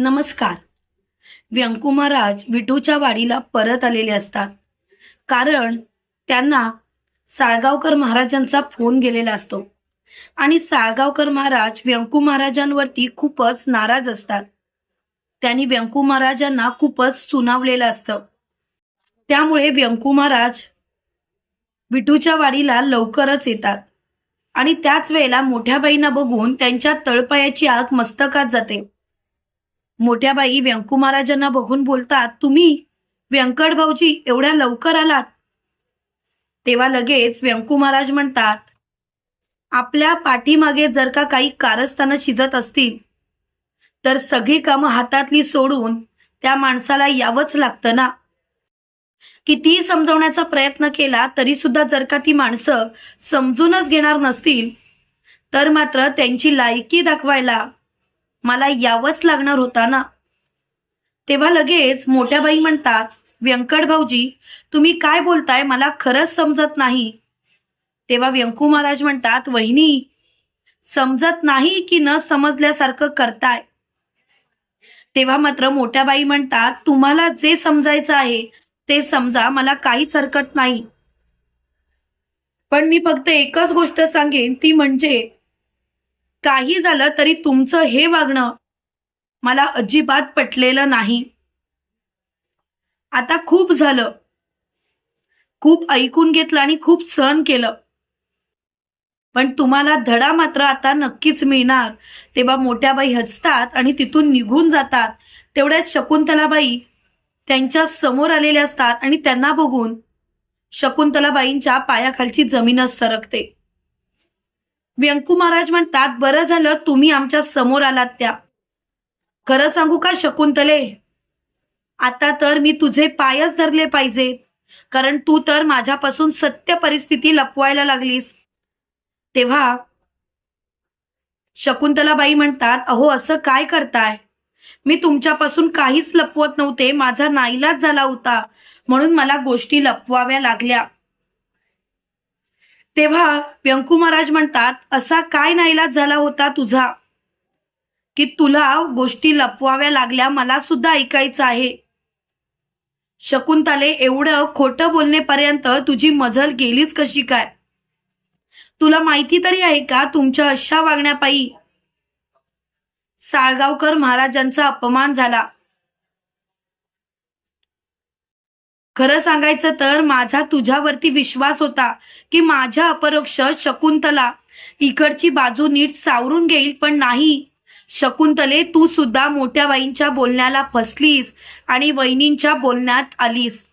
नमस्कार. व्यंकू महाराज विठूच्या वाडीला परत आलेले असतात. कारण त्यांना साळगावकर महाराजांचा फोन गेलेला असतो. आणि साळगावकर महाराज व्यंकू महाराजांवरती खूपच नाराज असतात. त्यांनी व्यंकू महाराजांना खूपच सुनावलेलं असतं. त्यामुळे व्यंकू महाराज विठूच्या वाडीला लवकरच येतात. आणि त्याच वेळेला मोठ्या बाईंना बघून त्यांच्या तळपायाची आग मस्तकात जाते. मोठ्या बाई व्यंकू महाराजांना बघून बोलतात तुम्ही व्यंकट भाऊजी एवढ्या लवकर आलात? तेव्हा लगेच व्यंकू महाराज म्हणतात आपल्या पाठीमागे जर का काही कारस्थानं शिजत असतील तर सगळी कामं हातातली सोडून त्या माणसाला यावंच लागतं ना? कितीही समजवण्याचा प्रयत्न केला तरी सुद्धा जर का ती माणसं समजूनच घेणार नसतील तर मात्र त्यांची लायकी दाखवायला मला यावंच लागणार होता ना? तेव्हा लगेच मोठ्या बाई म्हणतात व्यंकट भाऊजी तुम्ही काय बोलताय? मला खरंच समजत नाही. तेव्हा व्यंकू महाराज म्हणतात वहिनी समजत नाही की न समजल्यासारखं करताय. तेव्हा मात्र मोठ्या बाई म्हणतात तुम्हाला जे समजायचं आहे ते समजा मला काहीच हरकत नाही. पण मी फक्त एकच गोष्ट सांगेन ती म्हणजे काही झालं तरी तुमचं हे वागणं मला अजिबात पटलेलं नाही. आता खूप झालं. खूप ऐकून घेतलं आणि खूप सहन केलं. पण तुम्हाला धडा मात्र आता नक्कीच मिळणार. तेव्हा मोठ्या बाई हसतात आणि तिथून निघून जातात. तेवढ्यात शकुंतलाबाई त्यांच्यासमोर आलेल्या असतात आणि त्यांना बघून शकुंतलाबाईंच्या पायाखालची जमीनच सरकते. व्यंकू महाराज म्हणतात बरं झालं तुम्ही आमच्यासमोर आलात त्या. खरं सांगू का शकुंतले? आता तर मी तुझे पायच धरले पाहिजेत. कारण तू तर माझ्यापासून सत्य परिस्थिती लपवायला लागलीस. तेव्हा शकुंतलाबाई म्हणतात अहो असं काय करताय? मी तुमच्यापासून काहीच लपवत नव्हते. माझा नाईलाज झाला होता. म्हणून मला गोष्टी लपवाव्या लागल्या. तेव्हा व्यंकू महाराज म्हणतात असा काय नाईलाज झाला होता तुझा? की तुला गोष्टी लपवाव्या लागल्या मला सुद्धा ऐकायचं आहे. शकुंतले एवढं खोटं बोलणेपर्यंत तुझी मजल गेलीच कशी काय? तुला माहिती तरी आहे का तुमच्या अशा वागण्यापायी? साळगावकर महाराजांचा अपमान झाला. खरं सांगायचं तर माझा तुझ्यावरती विश्वास होता की माझ्या अपरोक्ष शकुंतला इकडची बाजू नीट सावरून घेईल पण नाही. शकुंतले तू सुद्धा मोठ्या बाईंच्या बोलण्याला फसलीस आणि वहिनींच्या बोलण्यात आलीस.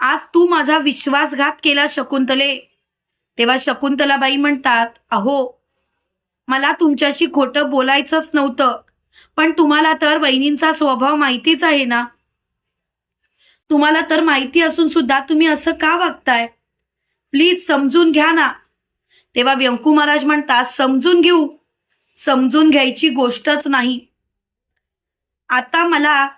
आज तू माझा विश्वासघात केला शकुंतले. तेव्हा शकुंतलाबाई म्हणतात अहो मला तुमच्याशी खोटं बोलायचंच नव्हतं पण तुम्हाला तर वहिनींचा स्वभाव माहितीच आहे ना. तुम्हाला तर माहिती असून सुद्धा तुम्ही असं का वागताय? प्लीज समजून घ्या ना. तेव्हा व्यंकू महाराज म्हणतात समजून घेऊ. समजून घ्यायची गोष्टच नाही. आता मला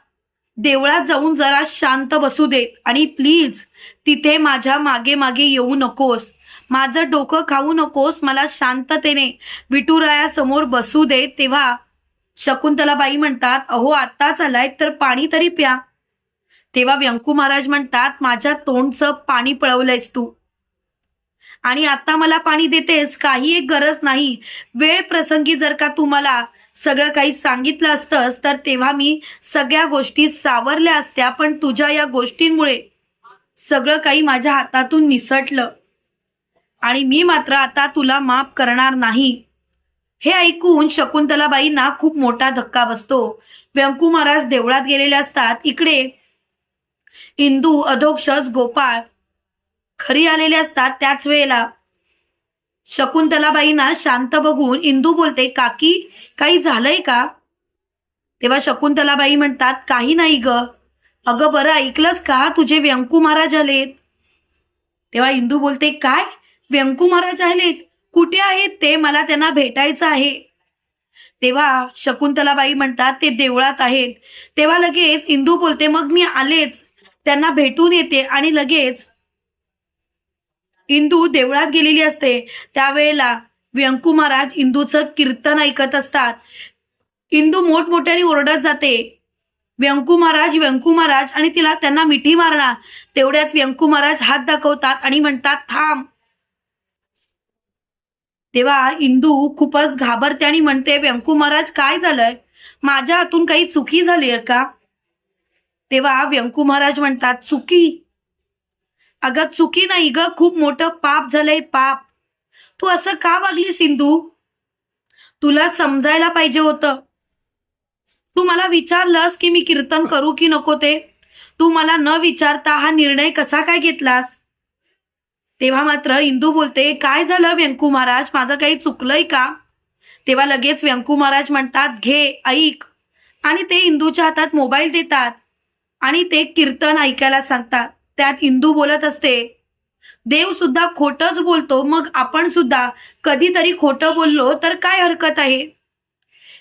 देवळात जाऊन जरा शांत बसू देत आणि प्लीज तिथे माझ्या मागे मागे येऊ नकोस. माझं डोकं खाऊ नकोस. मला शांततेने विठुरायासमोर बसू दे तेव्हा शकुंतलाबाई म्हणतात अहो आत्ताच आलाय तर पाणी तरी प्या. तेव्हा व्यंकू महाराज म्हणतात माझ्या तोंडचं पाणी पळवलंयस तू. आणि आता मला पाणी देतेस काही एक गरज नाही. वेळ प्रसंगी जर का तू मला सगळं काही सांगितलं असतंस तर तेव्हा मी सगळ्या गोष्टी सावरल्या असत्या पण तुझ्या या गोष्टींमुळे सगळं काही माझ्या हातातून निसटलं. आणि मी मात्र आता तुला माफ करणार नाही. हे ऐकून शकुंतलाबाईंना खूप मोठा धक्का बसतो. व्यंकू महाराज देवळात गेलेले असतात. इकडे इंदू अधोक्षज गोपाळ खरी आलेले असतात त्याच वेळेला. शकुंतलाबाईंना शांत बघून इंदू बोलते काकी काही झालंय का? तेव्हा शकुंतलाबाई म्हणतात काही नाही ग. अगं बरं ऐकलंच का तुझे व्यंकू महाराज आलेत? तेव्हा इंदू बोलते काय? व्यंकू महाराज आलेत? कुठे आहेत ते? मला त्यांना भेटायचं आहे. तेव्हा शकुंतलाबाई म्हणतात ते देवळात आहेत. तेव्हा लगेच इंदू बोलते मग मी आलेच. त्यांना भेटून येते आणि लगेच इंदू देवळात गेलेली असते. त्यावेळेला व्यंकू महाराज इंदूचं कीर्तन ऐकत असतात. इंदू मोठमोठ्याने ओरडत जाते. व्यंकू महाराज व्यंकू महाराज आणि तिला त्यांना मिठी मारणार. तेवढ्यात व्यंकू महाराज हात दाखवतात आणि म्हणतात थांब. तेव्हा इंदू खूपच घाबरते आणि म्हणते व्यंकू महाराज काय झालंय? माझ्या हातून काही चुकी झाली आहे का? तेव्हा व्यंकू महाराज म्हणतात चुकी. अगं चुकी नाही ग खूप मोठं पाप झालंय पाप. तू असं का वागली सिंधू तुला समजायला पाहिजे होतं. तू मला विचारलंस की मी कीर्तन करू की नको ते? तू मला न विचारता हा निर्णय कसा काय घेतलास? तेव्हा मात्र इंदू बोलते काय झालं व्यंकू महाराज? माझं काही चुकलंय का? तेव्हा लगेच व्यंकू महाराज म्हणतात घे ऐक. आणि ते इंदूच्या हातात मोबाईल देतात. आणि ते कीर्तन ऐकायला सांगतात. त्यात इंदू बोलत असते देव सुद्धा खोटच बोलतो मग आपण सुद्धा कधीतरी खोटं बोललो तर काय हरकत आहे?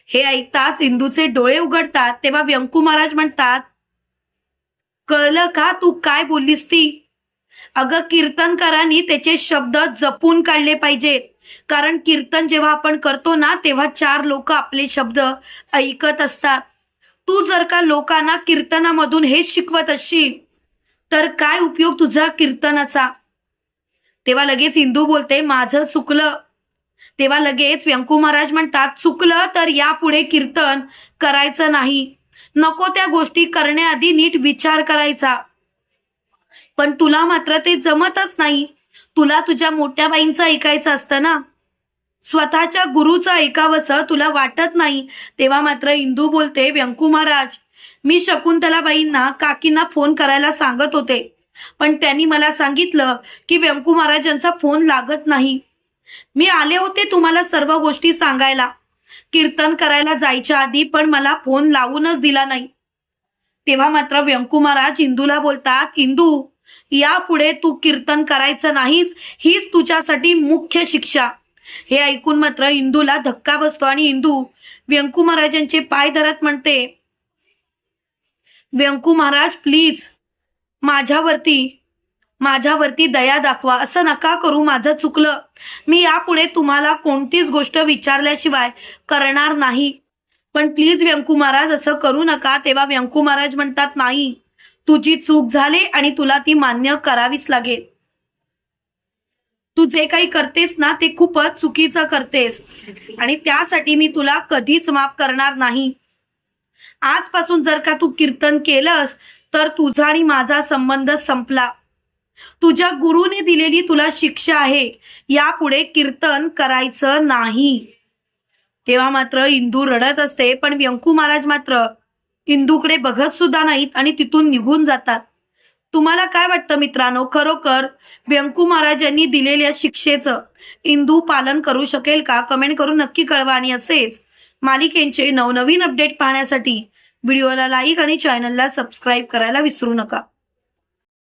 हे ऐकताच इंदूचे डोळे उघडतात. तेव्हा व्यंकू महाराज म्हणतात कळलं का तू काय बोललीस ती? अगं कीर्तनकारांनी त्याचे शब्द जपून काढले पाहिजेत. कारण कीर्तन जेव्हा आपण करतो ना तेव्हा चार लोक आपले शब्द ऐकत असतात. तू जर का लोकांना कीर्तनामधून हेच शिकवत असशील तर काय उपयोग तुझा कीर्तनाचा? तेव्हा लगेच इंदू बोलते माझं चुकलं. तेव्हा लगेच व्यंकू महाराज म्हणतात चुकलं तर यापुढे कीर्तन करायचं नाही. नको त्या गोष्टी करण्याआधी नीट विचार करायचा. पण तुला मात्र ते जमतच नाही. तुला तुझ्या मोठ्या बाईंचं ऐकायचं असतं ना? स्वतःच्या गुरुचं ऐकावंसं तुला वाटत नाही. तेव्हा मात्र इंदू बोलते व्यंकू महाराज मी शकुंतलाबाईंना काकींना फोन करायला सांगत होते. पण त्यांनी मला सांगितलं की व्यंकू महाराजांचा फोन लागत नाही. मी आले होते तुम्हाला सर्व गोष्टी सांगायला. कीर्तन करायला जायच्या आधी पण मला फोन लावूनच दिला नाही. तेव्हा मात्र व्यंकू महाराज इंदूला बोलतात इंदू यापुढे तू कीर्तन करायचं नाहीच हीच तुझ्यासाठी मुख्य शिक्षा. हे ऐकून मात्र इंदूला धक्का बसतो आणि इंदू व्यंकू महाराजांचे पाय धरत म्हणते व्यंकू महाराज प्लीज माझ्यावरती माझ्यावरती दया दाखवा. असं नका करू माझं चुकलं. मी यापुढे तुम्हाला कोणतीच गोष्ट विचारल्याशिवाय करणार नाही. पण प्लीज व्यंकू महाराज असं करू नका. तेव्हा व्यंकू महाराज म्हणतात नाही तुझी चूक झाली आणि तुला ती मान्य करावीच लागेल. तू जे काही करतेस ना ते खूपच चुकीचं करतेस. आणि त्यासाठी मी तुला कधीच माफ करणार नाही. आजपासून जर का तू कीर्तन केलंस तर तुझा आणि माझा संबंध संपला. तुझ्या गुरुने दिलेली तुला शिक्षा आहे. यापुढे कीर्तन करायचं नाही. तेव्हा मात्र इंदू रडत असते पण व्यंकू महाराज मात्र इंदूकडे बघत सुद्धा नाहीत आणि तिथून निघून जातात. तुम्हाला काय वाटतं मित्रांनो? खरोखर व्यंकू महाराज यांनी दिलेल्या शिक्षेचं इंदू पालन करू शकेल का? कमेंट करून नक्की कळवा आणि असेच मालिकेंचे नवनवीन अपडेट पाहण्यासाठी व्हिडिओला लाईक आणि चॅनलला सबस्क्राईब करायला विसरू नका.